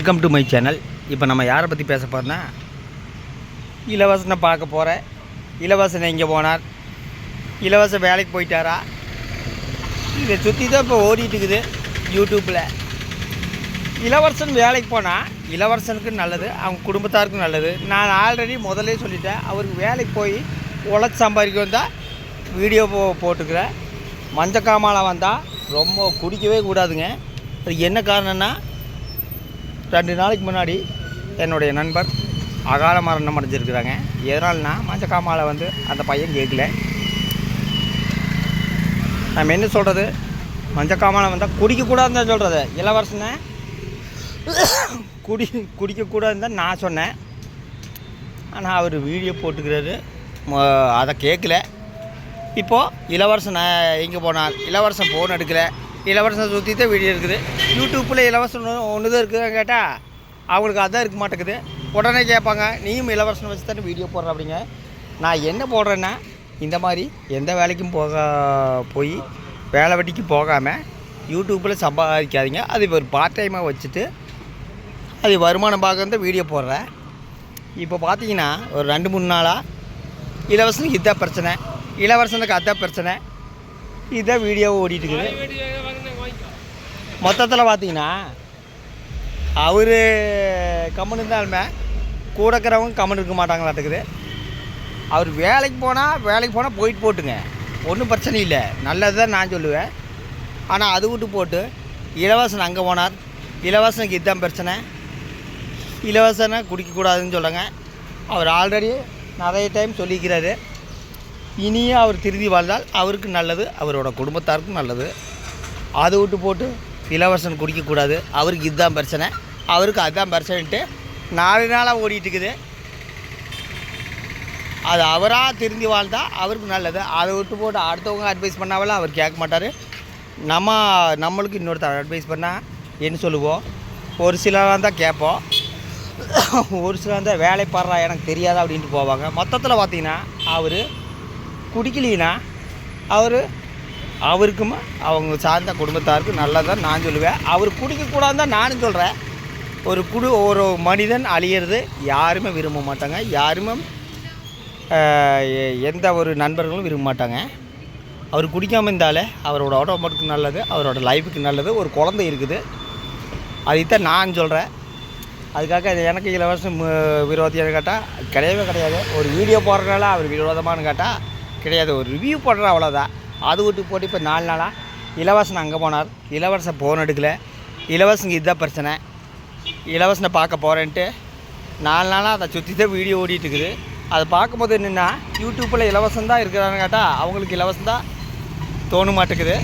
Welcome to my channel இப்போ நம்ம யாரை பற்றி பேச போகிறோன்னா இலவசனை பார்க்க போகிறேன் இலவசனை எங்கே போனார்? இலவச வேலைக்கு போயிட்டாரா? இதை சுற்றி தான் இப்போ ஓடிட்டு இருக்குது யூடியூப்பில் இளவரசன் வேலைக்கு போனால் இளவரசனுக்கு நல்லது அவங்க குடும்பத்தாருக்கும் நல்லது. நான் ஆல்ரெடி முதல்ல சொல்லிட்டேன் அவருக்கு வேலைக்கு போய் உழைச்சி சம்பாதிக்க வந்தால் வீடியோ போ போட்டுக்கிறேன். மஞ்சக்காமலாம் வந்தால் ரொம்ப குடிக்கவே கூடாதுங்க. அது என்ன காரணம்னா ரெண்டு நாளைக்கு முன்னாடி என்னுடைய நண்பர் அகால மரணம் அடைஞ்சிருக்கிறாங்க. எதனால்னா மஞ்சள் வந்து அந்த பையன் கேட்கல. நம்ம என்ன சொல்கிறது மஞ்சள் வந்தால் குடிக்கக்கூடாதுன்னு தான் சொல்கிறது இளவரசனை குடி குடிக்கக்கூடாதுன்னு தான் நான் சொன்னேன். ஆனால் அவர் வீடியோ போட்டுக்கிறாரு. அதை கேட்கல. இப்போது இளவரசன் எங்கே போனார்? இளவரசன் ஃபோன் எடுக்கலை. இளவரசன் சுற்றி தான் வீடியோ இருக்குது. யூடியூப்பில் இலவசம் ஒன்று தான் இருக்குதுன்னு கேட்டால் அவங்களுக்கு அதான் இருக்க மாட்டேங்குது. உடனே கேட்பாங்க நீயும் இலவசம் வச்சு தானே வீடியோ போடுற? அப்படிங்க. நான் என்ன போடுறேன்னா இந்த மாதிரி எந்த வேலைக்கும் போக போய் வேலை வெட்டிக்கு போகாமல் யூடியூப்பில் சம்பாதிக்காதீங்க. அது ஒரு பார்ட் டைமாக வச்சுட்டு அது வருமானம் பார்க்க வீடியோ போடுறேன் இப்போ பார்த்தீங்கன்னா ஒரு ரெண்டு மூணு நாளாக இளவரசனுக்கு இதான் பிரச்சனை. இளவரசனுக்கு அதான் பிரச்சனை. இதான் வீடியோ ஓடிட்டு இருக்குது மொத்தத்தில் பார்த்தீங்கன்னா அவர் கம்மன் இருந்தாலுமே கூட இருக்கிறவங்க கம்மன் இருக்க மாட்டாங்களாட்டுக்குது அவர் வேலைக்கு போனால் வேலைக்கு போனால் போயிட்டு போட்டுங்க. ஒன்றும் பிரச்சனை இல்லை. நல்லது தான் நான் சொல்லுவேன். ஆனால் அது விட்டு போட்டு இலவசன் அங்கே போனார். இலவசனுக்கு இதுதான் பிரச்சனை. இலவசனை குடிக்கக்கூடாதுன்னு சொல்கிறாங்க அவர் ஆல்ரெடி நிறைய டைம் சொல்லிக்கிறாரு. இனியும் அவர் திருந்தி வாழ்ந்தால் அவருக்கு நல்லது அவரோட குடும்பத்தாருக்கும் நல்லது. அதை விட்டு போட்டு இளவரசன் குடிக்கக்கூடாது. அவருக்கு இதுதான் பிரச்சனை. அவருக்கு அதுதான் பிரச்சனைன்ட்டு நாலு நாளாக ஓடிட்டு இருக்குது அது அவராக திருந்தி வாழ்ந்தால் அவருக்கு நல்லது. அதை விட்டு போட்டு அடுத்தவங்க அட்வைஸ் பண்ணாவெல்லாம் அவர் கேட்க மாட்டார். நம்ம நம்மளுக்கு இன்னொருத்தர் அட்வைஸ் பண்ணால் என்ன சொல்லுவோம்? ஒரு சிலராக தான் கேட்போம். ஒரு சிலர் தான் வேலை பாடுறா எனக்கு தெரியாதா அப்படின்ட்டு போவாங்க. மொத்தத்தில் பார்த்தீங்கன்னா அவர் குடிக்கலினா அவர் அவருக்கும்? அவங்க சார்ந்த குடும்பத்தாருக்கும் நல்லதான் நான் சொல்லுவேன். அவர் குடிக்கக்கூடாதுன்னு தான் நானும் சொல்கிறேன் ஒரு குடு ஒரு மனிதன் அழியிறது யாருமே விரும்ப மாட்டாங்க. யாருமே எ- எந்த ஒரு நண்பர்களும் விரும்ப மாட்டாங்க. அவர் குடிக்காமல் இருந்தாலே அவரோட உடம்புக்கு நல்லது அவரோட லைஃபுக்கு நல்லது ஒரு குழந்தை இருக்குது. அதைத்தான் நான் சொல்கிறேன் அதுக்காக எனக்கு இலவசம் மு- விரோதியான்னு கேட்டால் கிடையவே கிடையாது. ஒரு வீடியோ போடுறதுனால அவர் விரோதமானு கேட்டால் கிடையாது. ஒரு ரிவ்யூ போடுற அவ்வளோதான் அது விட்டு போட்டு இப்போ நாலு நாளாக இளவரசன் அங்கே போனார். இளவரசன் ஃபோன் எடுக்கல. இளவரசனுக்கு இதுதான் பிரச்சனை. இளவரசனை பார்க்க போகிறேன்ட்டு நாலு நாளாக அதை சுற்றி தான் வீடியோ ஓடிட்டு இருக்குது. அதை பார்க்கும்போது என்னென்னா யூடியூப்பில் இலவசம் தான் இருக்கிறான்னு கேட்டால் அவங்களுக்கு இலவசம் தான் தோண மாட்டேங்குது.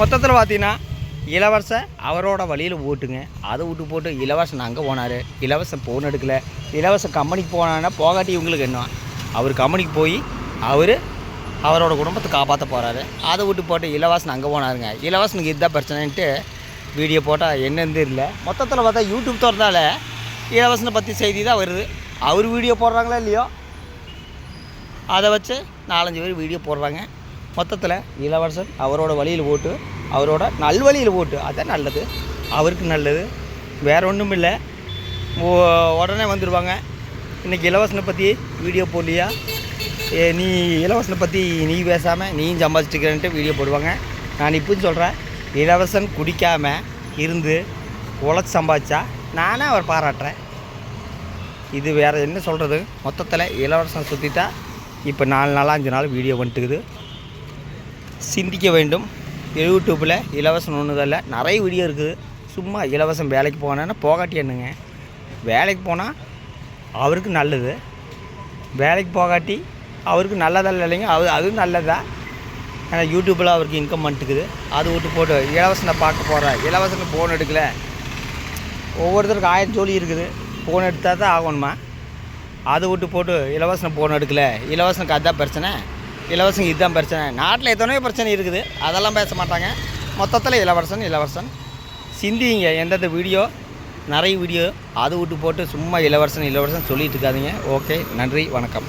மொத்தத்தில் பார்த்தீங்கன்னா இளவரசன் அவரோட வழியில் ஓட்டுங்க. அதை விட்டு போட்டு இளவரசன் அங்கே போனார். இலவசம் ஃபோன் எடுக்கலை. இலவசம் கம்பெனிக்கு போனான்னா போகாட்டி இவங்களுக்கு என்ன? அவர் கம்பெனிக்கு போய் அவர் அவரோட குடும்பத்தை காப்பாற்ற போகிறாரு அதை விட்டு போட்டு இலவாசன் அங்கே போனாருங்க. இலவாசனுக்கு இதுதான் பிரச்சனைன்ட்டு வீடியோ போட்டால் என்னன்னு தெரியல. மொத்தத்தில் பார்த்தா யூடியூப் திறந்தால இலவசனை பற்றி செய்தி தான் வருது. அவர் வீடியோ போடுறாங்களா இல்லையோ? அதை வச்சு நாலஞ்சு பேர் வீடியோ போடுறாங்க. மொத்தத்தில் இளவரசன் அவரோட வழியில் போட்டு அவரோட நல்வழியில் போட்டு அதுதான் நல்லது. அவருக்கு நல்லது. வேறு ஒன்றும் இல்லை. ஓ- உடனே வந்துடுவாங்க இன்றைக்கி இளவரசனை பற்றி வீடியோ போடலையா? நீ இளவரசனை பற்றி நீ பேசாமல் நீயும் சம்பாதிச்சுக்கிறேன்ட்டு வீடியோ போடுவாங்க. நான் இப்போன்னு சொல்கிறேன் இளவரசன் குடிக்காமல் இருந்து உழைச்சி சம்பாதிச்சா நானே அவர் பாராட்டுறேன். இது வேறு என்ன சொல்கிறது மொத்தத்தில் இளவரசன் சுற்றிட்டா இப்போ நாலு நாள் அஞ்சு நாள் வீடியோ வந்துட்டுக்குது. சிந்திக்க வேண்டும். யூடியூப்பில் இலவசம் ஒன்றுதல்ல நிறைய வீடியோ இருக்குது. சும்மா இலவசம் வேலைக்கு போனேன்னா போகாட்டி என்னங்க? வேலைக்கு போனால் அவருக்கு நல்லது. வேலைக்கு போகாட்டி அவருக்கு நல்லதாக இல்லைங்க அது அதுவும் நல்லதா. ஏன்னா யூடியூப்பில் அவருக்கு இன்கம் பண்ணிட்டுக்குது அது விட்டு போட்டு இலவசனை பார்க்க போகிறேன் இலவசனை ஃபோன் எடுக்கல. ஒவ்வொருத்தருக்கும் ஆயிரம் ஜோலி இருக்குது. ஃபோன் எடுத்தால் தான் ஆகணுமா? அது விட்டு போட்டு இலவசம் ஃபோன் எடுக்கல. இலவசனுக்கு அதுதான் பிரச்சனை. இலவசம் இதுதான் பிரச்சனை. நாட்டில் எத்தனையோ பிரச்சனை இருக்குது. அதெல்லாம் பேச மாட்டாங்க. மொத்தத்தில் இளவரசன் இளவரசன் சிந்திங்க. எந்தெந்த வீடியோ நிறைய வீடியோ அது விட்டு போட்டு சும்மா இளவரசன் இளவரசன் சொல்லிட்டு இருக்காதிங்க. ஓகே நன்றி வணக்கம்.